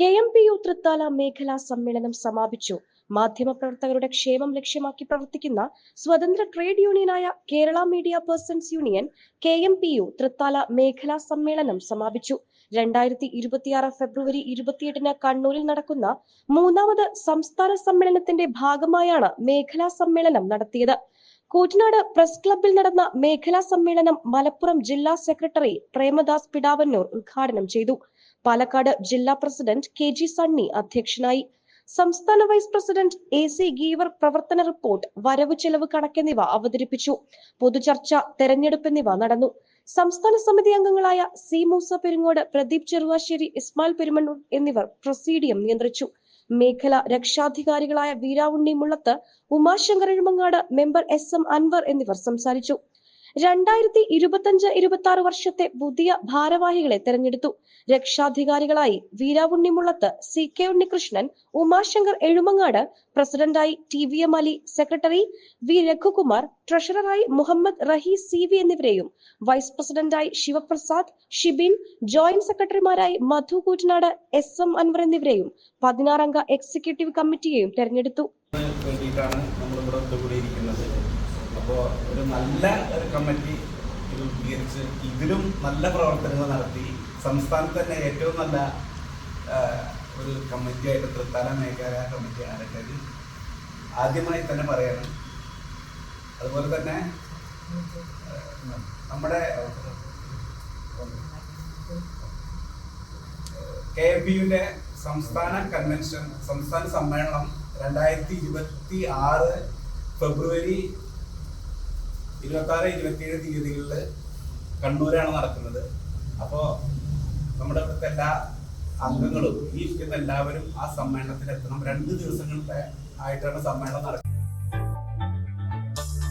K M P U Thrithala മേഖലാ സമ്മേളനം സമാപിച്ചു. മാധ്യമപ്രവർത്തകരുടെ ക്ഷേമം ലക്ഷ്യമാക്കി പ്രവർത്തിക്കുന്ന സ്വതന്ത്ര trade യൂണിയനായ Kerala media persons union K M P U Thrithala മേഖലാ സമ്മേളനം സമാപിച്ചു. രണ്ടായിരത്തി ഇരുപത്തിയാറ് ഫെബ്രുവരി ഇരുപത്തിയെട്ടിന് കണ്ണൂരിൽ നടക്കുന്ന മൂന്നാമത് സംസ്ഥാന സമ്മേളനത്തിന്റെ ഭാഗമായാണ് മേഖലാ സമ്മേളനം നടത്തിയത്. കൂറ്റനാട് പ്രസ് ക്ലബിൽ നടന്ന മേഖലാ സമ്മേളനം മലപ്പുറം ജില്ലാ സെക്രട്ടറി പ്രേമദാസ് പിടാവന്നൂർ ഉദ്ഘാടനം ചെയ്തു. പാലക്കാട് ജില്ലാ പ്രസിഡന്റ് കെ ജി സണ്ണി അധ്യക്ഷനായി. സംസ്ഥാന vice president A C Geevar പ്രവർത്തന റിപ്പോർട്ട് വരവ് ചെലവ് കണക്കെന്നിവ അവതരിപ്പിച്ചു. പൊതുചർച്ച തെരഞ്ഞെടുപ്പ് എന്നിവ നടന്നു. സംസ്ഥാന സമിതി അംഗങ്ങളായ സി മൂസ പെരുങ്ങോട് പ്രദീപ് ചെറുവാശ്ശേരി ഇസ്മാൽ പെരുമണ്ണൂർ എന്നിവർ പ്രൊസീഡിയം നിയന്ത്രിച്ചു. മേഖല രക്ഷാധികാരികളായ Veeravunni Mullath Umashankar Ezhumangad member S M Anwar എന്നിവർ സംസാരിച്ചു. രണ്ടായിരത്തി ഇരുപത്തഞ്ച് ഇരുപത്തി ആറ് വർഷത്തെ പുതിയ ഭാരവാഹികളെ തെരഞ്ഞെടുത്തു. രക്ഷാധികാരികളായി വീരാവുണ്ണിമുള്ളത്ത് സി കെ ഉണ്ണികൃഷ്ണൻ ഉമാശങ്കർ എഴുമങ്ങാട് പ്രസിഡന്റായി T V M Ali secretary V Raghukumar ട്രഷററായി Muhammad Rahi C V എന്നിവരെയും വൈസ് പ്രസിഡന്റായി ശിവപ്രസാദ് ഷിബിൻ ജോയിന്റ് സെക്രട്ടറിമാരായി മധു കൂറ്റനാട് എസ് എം അൻവർ എന്നിവരെയും പതിനാറംഗ എക്സിക്യൂട്ടീവ് കമ്മിറ്റിയെയും തെരഞ്ഞെടുത്തു. അപ്പോൾ ഒരു നല്ല ഒരു കമ്മിറ്റി രൂപീകരിച്ച് ഇതിലും നല്ല പ്രവർത്തനങ്ങൾ നടത്തി സംസ്ഥാനത്ത് തന്നെ ഏറ്റവും നല്ല ഒരു കമ്മിറ്റിയായിട്ട് തൃത്താല മേഖല കമ്മിറ്റി ആരട്ടത് ആദ്യമായി തന്നെ പറയണം. അതുപോലെ തന്നെ നമ്മുടെ കെ പി യുടെ സംസ്ഥാന കൺവെൻഷൻ സംസ്ഥാന സമ്മേളനം രണ്ടായിരത്തി ഇരുപത്തി ആറ് ഫെബ്രുവരി ഇരുപത്തി ആറ് ഇരുപത്തിയേഴ് തീയതികളിൽ കണ്ണൂരാണ് നടക്കുന്നത്. അപ്പോൾ നമ്മുടെ ഇവിടുത്തെ എല്ലാ അംഗങ്ങളും ഈ ഇരിക്കുന്ന എല്ലാവരും ആ സമ്മേളനത്തിൽ എത്തണം രണ്ട് ദിവസങ്ങളിലെ ആയിട്ടാണ് സമ്മേളനം നടക്കുന്നത്.